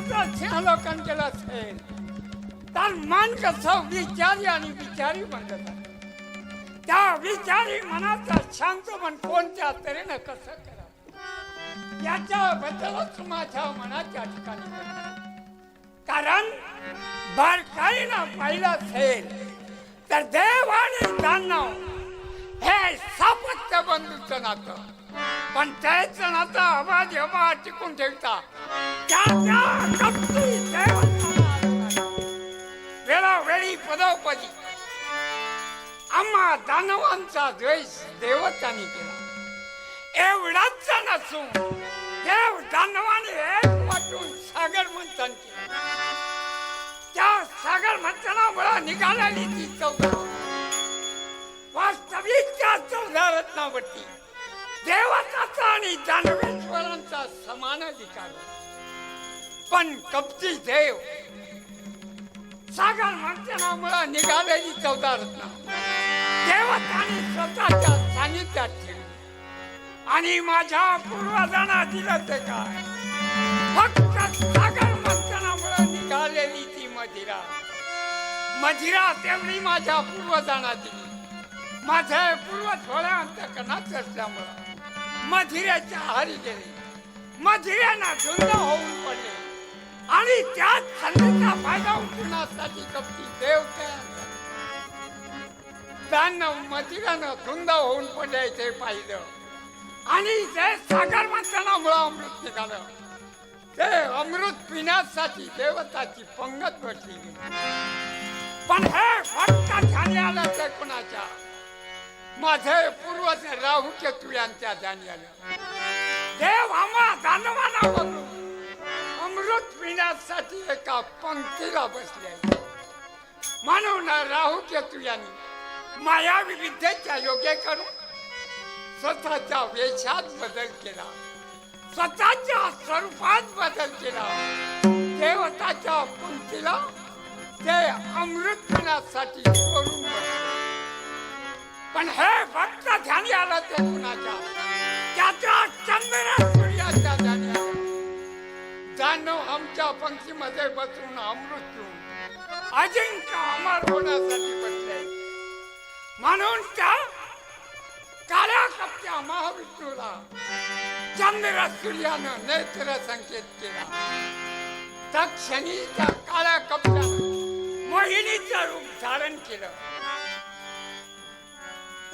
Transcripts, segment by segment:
આટલો છેહલો કંકેલો कसं विचारी आणि विचारी म्हणत त्या विचारी मनाचा शांत मन कोणत्या तऱ्हेनं कसं करा याच्याबद्दलच माझ्या मनाच्या ठिकाणी कारण बारकाईनं पाहिलं असेल तर देव आणि हे सापत्य बंधूचं नातं. पण त्याचं नातं आवाज हवा टिकून ठेवता. वेळोवेळी पदोपदी. आम्हा दानवांचा द्वेष देवतांनी केला. एवढाच नसून देव दानवाने एक वाटून सागर मंथन केलं. त्या सागर मंथनामुळे निघालेली ती चौदा त्या चौदा रत्नावरती देवताचा आणि जानवेश्वरांचा समान अधिकार. पण कपची देव सागर मंथनामुळे निघालेली चौदा रत्न. देवतांनी स्वतःच्या सानिध्यात ठेवली आणि माझ्या पूर्वजांना दिलं ते काय? फक्त सागर मंथनामुळे निघालेली ती मदिरा. मदिरा तेवढी माझ्या पूर्वजांना दिली. माझे पूर्व थोड्या अंतकरणात असल्यामुळं मधिऱ्याच्या आहारी गेले. मधिऱ्यांना धुंद होऊन पडले. आणि त्याच संधीचा फायदा उठवण्यासाठी कपटी देव तयार त्यांना मधिरानं धुंद होऊन पडले ते पाहिलं. आणि ते सागर मंथनामुळं अमृत निघालं ते अमृत पिण्यासाठी देवताची पंगत बसली पण हे फक्त झाले आलं ते कुणाच्या? माझे पूर्वज राहू केतू यांच्या ध्यानी देव आम्हा दानवाना बघू. अमृत पिण्यासाठी एका पंक्तीला बसले. म्हणून राहू केतू यांनी. माया विद्येच्या योगे करून स्वतःच्या वेशात बदल केला. स्वतःच्या स्वरूपात बदल केला. देवताच्या पंक्तीला ते अमृत पिण्यासाठी सोडून बसले. पण हे फक्त ध्यानी आलं ते कुणाच्या त्याच्या चंद्र सूर्याच्या ध्यानी जाणव आमच्या पंक्तीमध्ये बसून अमृत अजिंक्य अमर होण्यासाठी बसले. म्हणून त्या काळ्या कपच्या महाविष्णूला चंद्र सूर्यानं नेत्र संकेत केला. तक्षणी त्या काळ्या कपच्या मोहिनीचं रूप धारण केलं.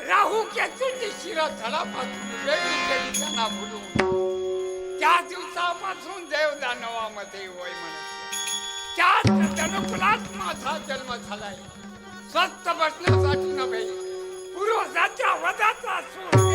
राहू केतूची शिर धडापासून वेगळी केली त्यांना भुलून. त्या दिवसापासून देव दानवामध्ये वय म्हणत त्याच जनुकुलात माझा जन्म झालाय. स्वस्त बसण्यासाठी नव्हे पूर्वजाच्या वधाचा सूर.